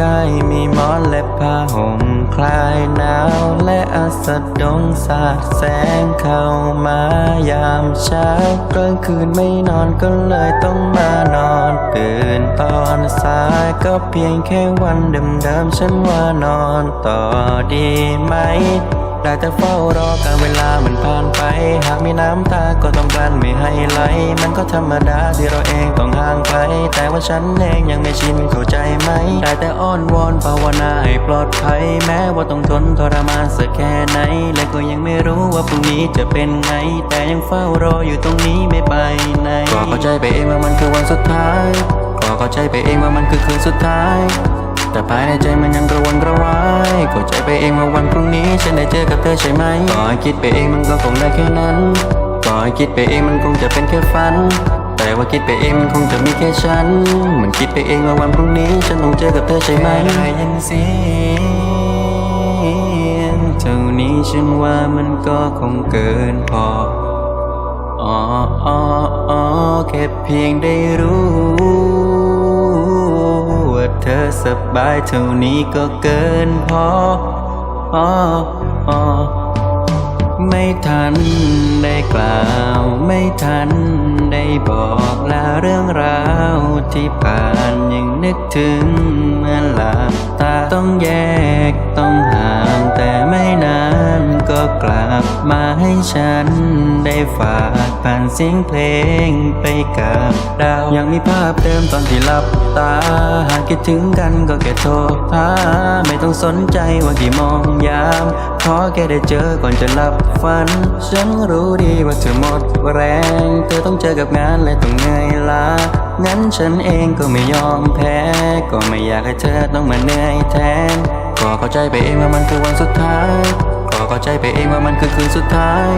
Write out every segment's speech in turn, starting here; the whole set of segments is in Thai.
กายมีหมอนและผ้าห่มคลายหนาวและอาสดงสาดแสงเข้ามายามเช้ากลางคืนไม่นอนก็เลยต้องมานอนตื่นตอนสายก็เพียงแค่วันเดิมๆฉันว่านอนต่อดีไหมได้แต่เฝ้ารอการเวลามันผ่านไป หากมีน้ำตาก็ต้องกลั้นไม่ให้ไหล มันก็ธรรมดาที่เราเองต้องห่างไกลแต่ว่าฉันเองยังไม่ชินเข้าใจ ไหมได้แต่อ้อนวอนภาวนาให้ปลอดภัย แม้ว่าต้องทนทรมานสักแค่ไหน และก็ยังไม่รู้ว่าพรุ่งนี้จะเป็นไง แต่ยังเฝ้ารออยู่ตรงนี้ไม่ไปไหนก็เข้าใจไปเองว่ามันคือวันสุดท้ายก็เข้าใจไปเองว่ามันคือคืนสุดท้ายแต่ภายในใจมันยังกระวนกระวายเข้าใจไปเองว่าวันพรุ่งนี้ฉันได้เจอกับเธอใช่ไหมก็คิดไปเองมันก็คงได้แค่นั้นก็คิดไปเองมันคงจะเป็นแค่ฝัน แต่ว่าคิดไปเองมันคงจะมีแค่ฉัน มันคิดไปเองว่าวันพรุ่งนี้ ฉันต้องเจอกับเธอใช่ไหมได้ยินเสียงเท่านี้ฉันว่ามันก็คงเกินพออ๋ออ๋ออ๋อแค่เพียงได้รู้ ว่าเธอสบายเท่านี้ก็เกินพออ๋ออ๋อ ไม่ทันได้กล่าว ไม่ทันได้บอกลาเรื่องราวที่ผ่านยังนึกถึงเมื่อหลับตาต้องแยกต้องห่างแต่ไม่นาน มาให้ฉัน ได้ฝากผ่านเสียงเพลงไปกับดาว ยังมีภาพเดิมตอนที่หลับตา หากคิดถึงกันก็แค่โทรหาไม่ต้องสนใจว่ากี่มองยาม ขอแค่ได้เจอก่อนจะหลับฝัน ฉันรู้ดีว่าเธอหมดแรง เธอต้องเจอกับงานและต้องเหนื่อยล้างั้นฉันเองก็ไม่ยอมแพ้ ก็ไม่อยากให้เธอต้องมาเหนื่อยแทนก็เข้าใจไปเองว่ามันคือวันสุด ใจไปเองว่ามันคือคืนสุดท้าย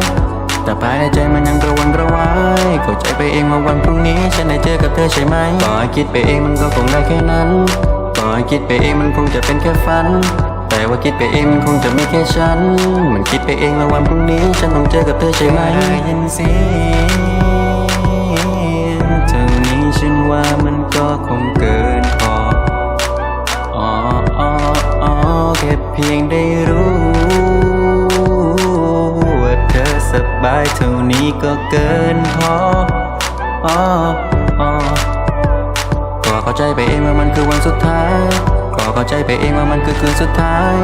แต่ภายในใจมันยังกระวนกระวายเข้าใจไปเองว่าวันพรุ่งนี้ฉันได้เจอกับเธอใช่ไหมก็ให้คิดไปเองมันก็คงได้แค่นั้นก็ให้คิดไปเองมันคงจะเป็นแค่ฝัน แต่ว่าคิดไปเองมันคงจะไม่แค่ฉัน มันคิดไปเองว่าวันพรุ่งนี้ฉันต้องเจอกับเธอใช่ไหมได้ยินเสียงเท่านี้ฉันว่ามันก็คงเกินพออ๋ออ๋ออ๋อแค่เพียงได้ ก็เข้าใจไปเองว่ามันคือวันสุดท้าย ก็เข้าใจไปเองว่ามันคือคืนสุดท้าย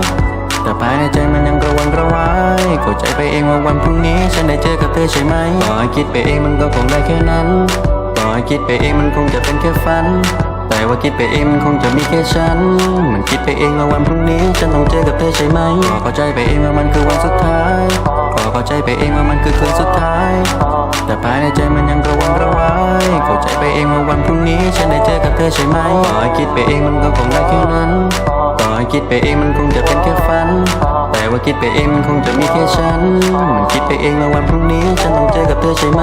แต่ภายในใจมันยังกระวนกระวายเข้าใจไปเองว่าวันพรุ่งนี้ฉันได้เจอกับเธอใช่ไหมก็ให้คิดไปเองมันก็คงได้แค่นั้นก็ให้คิดไปเองมันคงจะเป็นแค่ฝันแต่ว่าคิดไปเองมันคงจะมีแค่ฉัน มันคิดไปเองว่าวันพรุ่งนี้ฉันต้องเจอกับเธอใช่ไหมก็เข้าใจไปเองว่ามันคือวันสุดท้ายก็เข้าใจไปเองว่ามันคือคืนสุดท้าย แต่ภ เจอกับเธอใช่ไหมก็ให้คิดไปเองมันก็คงได้แค่นั้น ต่อให้คิดไปเองมันคงจะเป็นแค่ฝัน แต่ว่าคิดไปเองมันคงจะมีแค่ฉัน มันคิดไปเองว่าวันพรุ่งนี้ ฉันต้องเจอกับเธอใช่ไหม